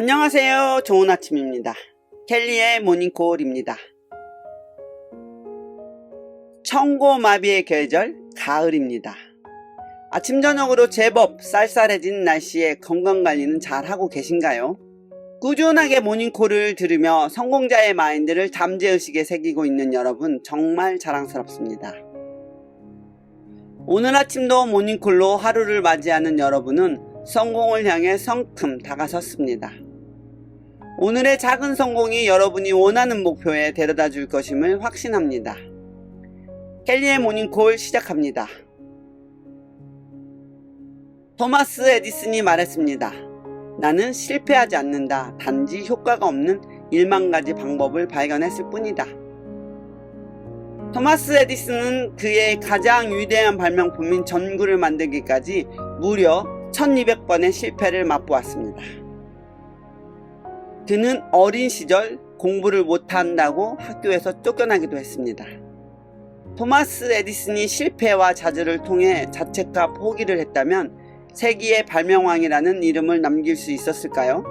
안녕하세요. 좋은 아침입니다. 켈리의 모닝콜입니다. 청고마비의 계절, 가을입니다. 아침 저녁으로 제법 쌀쌀해진 날씨에 건강관리는 잘 하고 계신가요? 꾸준하게 모닝콜을 들으며 성공자의 마인드를 잠재의식에 새기고 있는 여러분 정말 자랑스럽습니다. 오늘 아침도 모닝콜로 하루를 맞이하는 여러분은 성공을 향해 성큼 다가섰습니다. 오늘의 작은 성공이 여러분이 원하는 목표에 데려다 줄 것임을 확신합니다. 켈리의 모닝콜 시작합니다. 토마스 에디슨이 말했습니다. 나는 실패하지 않는다. 단지 효과가 없는 1만 가지 방법을 발견했을 뿐이다. 토마스 에디슨은 그의 가장 위대한 발명품인 전구를 만들기까지 무려 1200번의 실패를 맛보았습니다. 그는 어린 시절 공부를 못한다고 학교에서 쫓겨나기도 했습니다. 토마스 에디슨이 실패와 좌절을 통해 자책과 포기를 했다면 세기의 발명왕이라는 이름을 남길 수 있었을까요?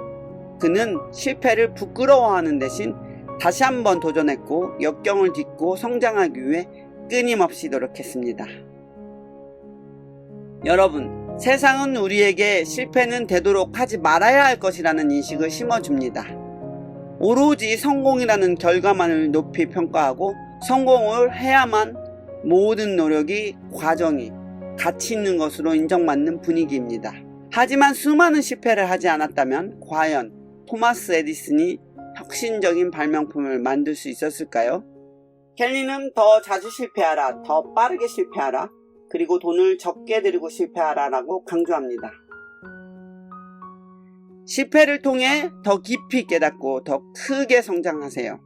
그는 실패를 부끄러워하는 대신 다시 한번 도전했고 역경을 딛고 성장하기 위해 끊임없이 노력했습니다. 여러분, 세상은 우리에게 실패는 되도록 하지 말아야 할 것이라는 인식을 심어줍니다. 오로지 성공이라는 결과만을 높이 평가하고 성공을 해야만 모든 노력이 과정이 가치 있는 것으로 인정받는 분위기입니다. 하지만 수많은 실패를 하지 않았다면 과연 토마스 에디슨이 혁신적인 발명품을 만들 수 있었을까요? 켈리는 더 자주 실패하라, 더 빠르게 실패하라, 그리고 돈을 적게 들이고 실패하라 라고 강조합니다. 실패를 통해 더 깊이 깨닫고 더 크게 성장하세요.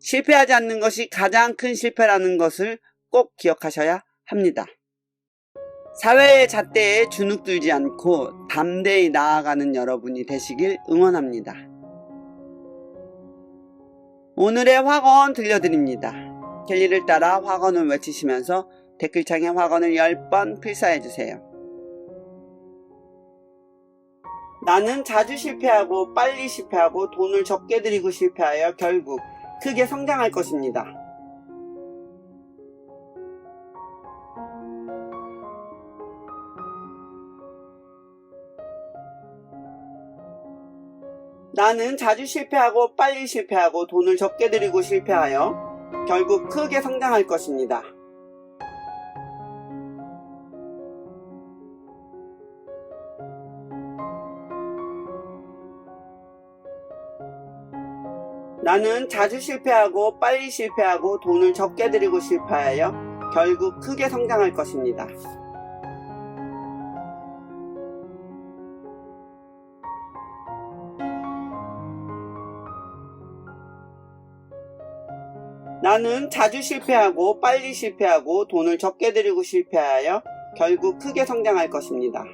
실패하지 않는 것이 가장 큰 실패라는 것을 꼭 기억하셔야 합니다. 사회의 잣대에 주눅들지 않고 담대히 나아가는 여러분이 되시길 응원합니다. 오늘의 화건 들려드립니다. 켈리를 따라 화건을 외치시면서 댓글창에 화건을 10번 필사해주세요. 나는 자주 실패하고 빨리 실패하고 돈을 적게 들이고 실패하여 결국 크게 성장할 것입니다. 나는 자주 실패하고 빨리 실패하고 돈을 적게 들이고 실패하여 결국 크게 성장할 것입니다. 나는 자주 실패하고 빨리 실패하고 돈을 적게 들이고 실패하여 결국 크게 성장할 것입니다. 나는 자주 실패하고 빨리 실패하고 돈을 적게 들이고 실패하여 결국 크게 성장할 것입니다.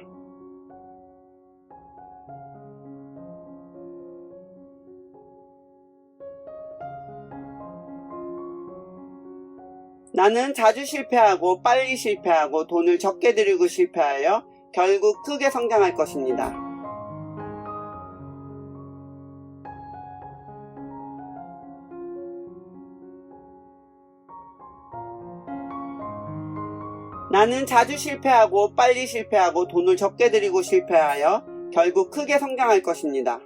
나는 자주 실패하고 빨리 실패하고 돈을 적게 들이고 실패하여 결국 크게 성장할 것입니다. 나는 자주 실패하고 빨리 실패하고 돈을 적게 들이고 실패하여 결국 크게 성장할 것입니다.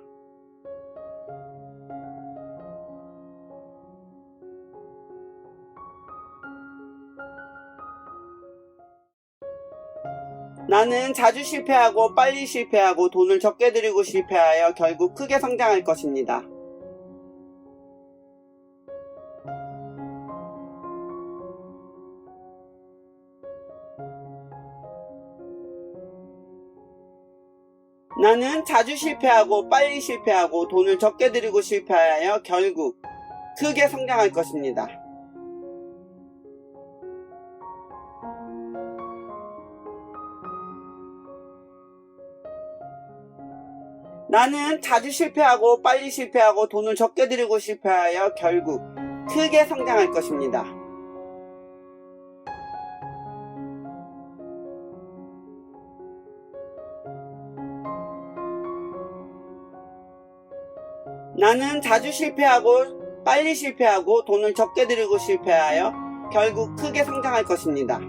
나는 자주 실패하고 빨리 실패하고 돈을 적게 들이고 실패하여 결국 크게 성장할 것입니다. 나는 자주 실패하고 빨리 실패하고 돈을 적게 들이고 실패하여 결국 크게 성장할 것입니다. 나는 자주 실패하고 빨리 실패하고 돈을 적게 들이고 실패하여 결국 크게 성장할 것입니다. 나는 자주 실패하고 빨리 실패하고 돈을 적게 들이고 실패하여 결국 크게 성장할 것입니다.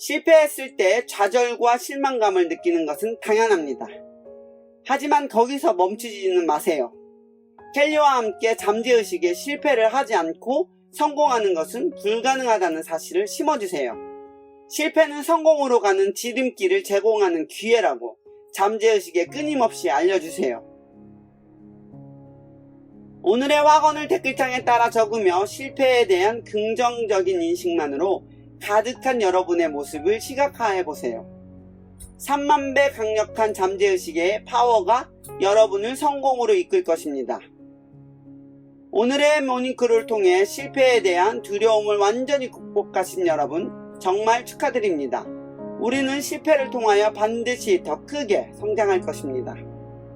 실패했을 때 좌절과 실망감을 느끼는 것은 당연합니다. 하지만 거기서 멈추지는 마세요. 켈리와 함께 잠재의식에 실패를 하지 않고 성공하는 것은 불가능하다는 사실을 심어주세요. 실패는 성공으로 가는 지름길을 제공하는 기회라고 잠재의식에 끊임없이 알려주세요. 오늘의 확언을 댓글창에 따라 적으며 실패에 대한 긍정적인 인식만으로 가득한 여러분의 모습을 시각화해 보세요. 3만 배 강력한 잠재의식의 파워가 여러분을 성공으로 이끌 것입니다. 오늘의 모닝크를 통해 실패에 대한 두려움을 완전히 극복하신 여러분 정말 축하드립니다. 우리는 실패를 통하여 반드시 더 크게 성장할 것입니다.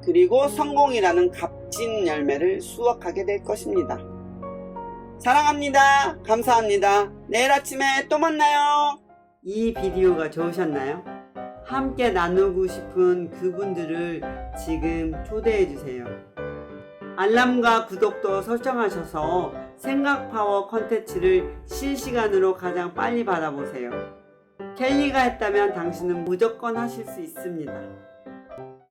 그리고 성공이라는 값진 열매를 수확하게 될 것입니다. 사랑합니다. 감사합니다. 내일 아침에 또 만나요. 이 비디오가 좋으셨나요? 함께 나누고 싶은 그분들을 지금 초대해 주세요. 알람과 구독도 설정하셔서 생각 파워 컨텐츠를 실시간으로 가장 빨리 받아보세요. 켈리가 했다면 당신은 무조건 하실 수 있습니다.